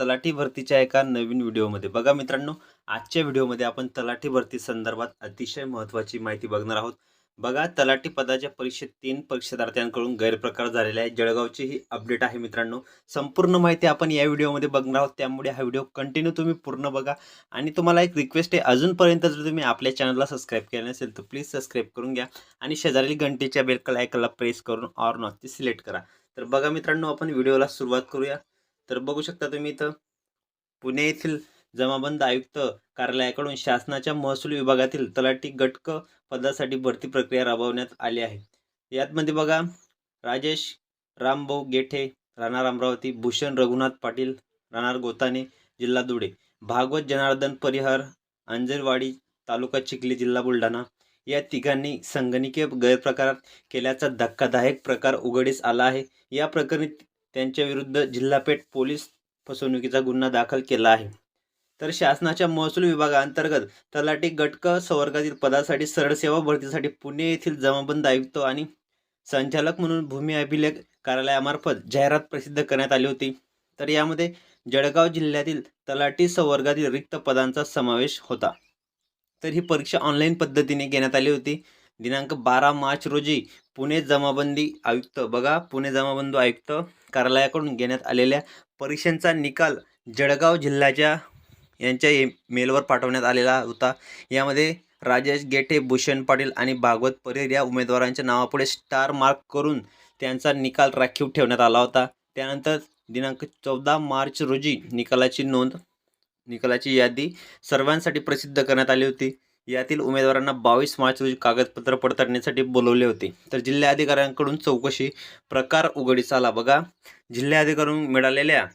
तलाठी भरतीच्या एका नवीन व्हिडिओमध्ये. बघा मित्रांनो आजच्या व्हिडिओमध्ये आपण तलाठी भरती संदर्भात अतिशय महत्त्वाची माहिती बघणार आहोत. बघा तलाठी पदाच्या परीक्षेत तीन परीक्षार्थ्यांकडून गैरप्रकार झालेला आहे जळगावची ही अपडेट आहे मित्रांनो. संपूर्ण माहिती आपण या व्हिडिओमध्ये बघणार आहोत. त्यामुळे हा व्हिडिओ कंटिन्यू तुम्ही पूर्ण बघा. आणि तुम्हाला एक रिक्वेस्ट आहे अजूनपर्यंत जर तुम्ही आपल्या चॅनलला सबस्क्राईब केलं नसेल तर प्लीज सबस्क्राईब करून घ्या. आणि शेजारील घंटेच्या बेलकल आयकला प्रेस करून ऑर नॉटची सिलेक्ट करा. तर बघा मित्रांनो आपण व्हिडिओला सुरुवात करूया. तर बघू शकता तुम्ही इथं. पुणे येथील जमाबंद आयुक्त कार्यालयाकडून शासनाच्या महसूल विभागातील तलाठी गटक पदासाठी भरती प्रक्रिया राबवण्यात आली आहे. यातमध्ये बघा राजेश रामभाऊ गेठे राहणार अमरावती भूषण रघुनाथ पाटील राहणार गोताने जिल्हा धुळे भागवत जनार्दन परिहार अंजरवाडी तालुका चिखली जिल्हा बुलढाणा या तिघांनी संगणकीय गैरप्रकारात केल्याचा धक्कादायक प्रकार उघडीस आला आहे. या प्रकरणी त्यांच्या विरुद्ध जिल्हापेठ पोलीस फसवणुकीचा गुन्हा दाखल केला आहे. तर शासनाच्या महसूल विभागाअंतर्गत तलाठी गटक संवर्गातील पदासाठी सरळसेवा भरतीसाठी पुणे येथील जमाबंद आयुक्त आणि संचालक म्हणून भूमी अभिलेख कार्यालयामार्फत जाहिरात प्रसिद्ध करण्यात आली होती. तर यामध्ये जळगाव जिल्ह्यातील तलाठी संवर्गातील रिक्त पदांचा समावेश होता. तर ही परीक्षा ऑनलाईन पद्धतीने घेण्यात आली होती. दिनांक बारा मार्च रोजी पुणे जमाबंदी आयुक्त बघा पुणे जमाबंदी आयुक्त कार्यालयाकडून घेण्यात आलेल्या परीक्षांचा निकाल जळगाव जिल्ह्याच्या यांच्या ए मेलवर पाठवण्यात आलेला होता. यामध्ये राजेश गेटे भूषण पाटील आणि भागवत परेर या उमेदवारांच्या नावापुढे स्टार मार्क करून त्यांचा निकाल राखीव ठेवण्यात आला होता. त्यानंतर दिनांक चौदा मार्च रोजी निकालाची नोंद निकालाची यादी सर्वांसाठी प्रसिद्ध करण्यात आली होती. यातील उमेदवारांना बावीस मार्च रोजी कागदपत्र पडताळणीसाठी बोलवले होते. तर जिल्हाधिकाऱ्यांकडून चौकशी प्रकार उघडीस आला. बघा जिल्हाधिकाऱ्यांकडून मिळालेल्या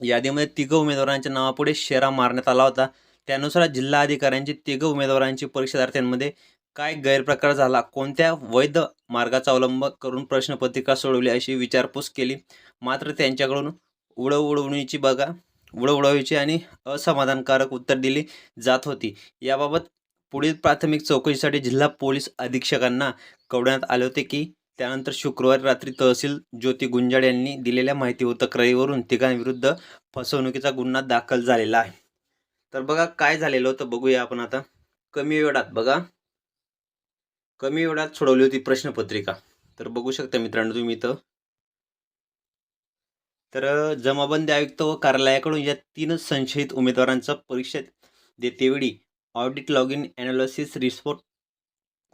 यादीमध्ये तिघं उमेदवारांच्या नावापुढे शेरा मारण्यात आला होता. त्यानुसार जिल्हाधिकाऱ्यांची तिघं उमेदवारांची परीक्षार्थ्यांमध्ये काय गैरप्रकार झाला कोणत्या वैध मार्गाचा अवलंब करून प्रश्नपत्रिका सोडवली अशी विचारपूस केली? मात्र त्यांच्याकडून उडवडवणीची बघा उडवडवीची आणि असमाधानकारक उत्तर दिली जात होती. याबाबत पुढील प्राथमिक चौकशीसाठी जिल्हा पोलीस अधीक्षकांना कळवण्यात आले होते की त्यानंतर शुक्रवारी रात्री तहसील ज्योती गुंजाड यांनी दिलेल्या माहिती व तक्रारीवरून तिघांविरुद्ध फसवणुकीचा गुन्हा दाखल झालेला आहे. तर बघा काय झालेलं होतं बघूया आपण आता. कमी वेळात बघा. कमी वेळात सोडवली होती प्रश्नपत्रिका. तर बघू शकता मित्रांनो तुम्ही इथं. तर जमाबंदी आयुक्त व कार्यालयाकडून या तीन संशयित उमेदवारांचा परीक्षा देतेवेळी audit log in analysis report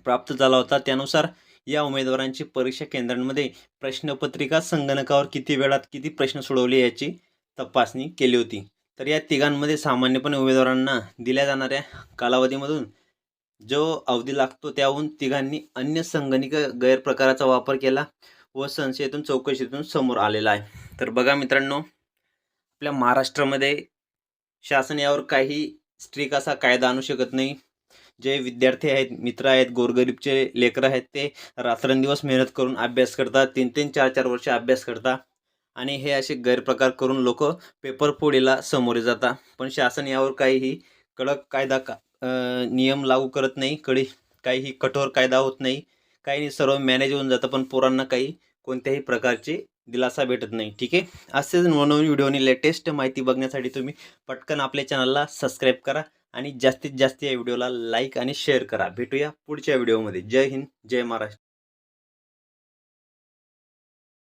प्राप्त झाला होता. त्यानुसार या उमेदवारांची परीक्षा केंद्रांमध्ये प्रश्नपत्रिका संगणकावर किती वेळात किती प्रश्न सोडवले याची तपासणी केली होती. तर या तिघांमध्ये सामान्यपणे उमेदवारांना दिल्या जाणाऱ्या कालावधीमधून जो अवधी लागतो त्याहून तिघांनी अन्य संगणिक गैरप्रकाराचा वापर केला व संशयातून चौकशीतून समोर आलेला आहे. तर बघा मित्रांनो आपल्या महाराष्ट्रामध्ये शासन यावर काही स्ट्रिक असा कायदा आणू शकत नाही? जे विद्यार्थी आहेत मित्र आहेत गोरगरीबचे लेकरं आहेत ते रात्रंदिवस मेहनत करून अभ्यास करतात तीन तीन चार चार वर्ष अभ्यास करतात. आणि हे असे गैरप्रकार करून लोक पेपर फोडीला सामोरे जातात. पण शासन यावर काहीही कडक कायदा का नियम लागू करत नाही. कडी काहीही कठोर कायदा होत नाही. काही नाही सर्व मॅनेज होऊन जातं पण पोरांना काही कोणत्याही प्रकारची दिलासा भेटत नाही. ठीक आहे? असेच नवनवीन व्हिडिओनी लेटेस्ट माहिती बघण्यासाठी तुम्ही पटकन आपल्या चॅनलला सबस्क्राईब करा आणि जास्तीत जास्त या व्हिडिओला लाईक आणि शेअर करा. भेटूया पुढच्या व्हिडिओमध्ये जय हिंद जय महाराष्ट्र.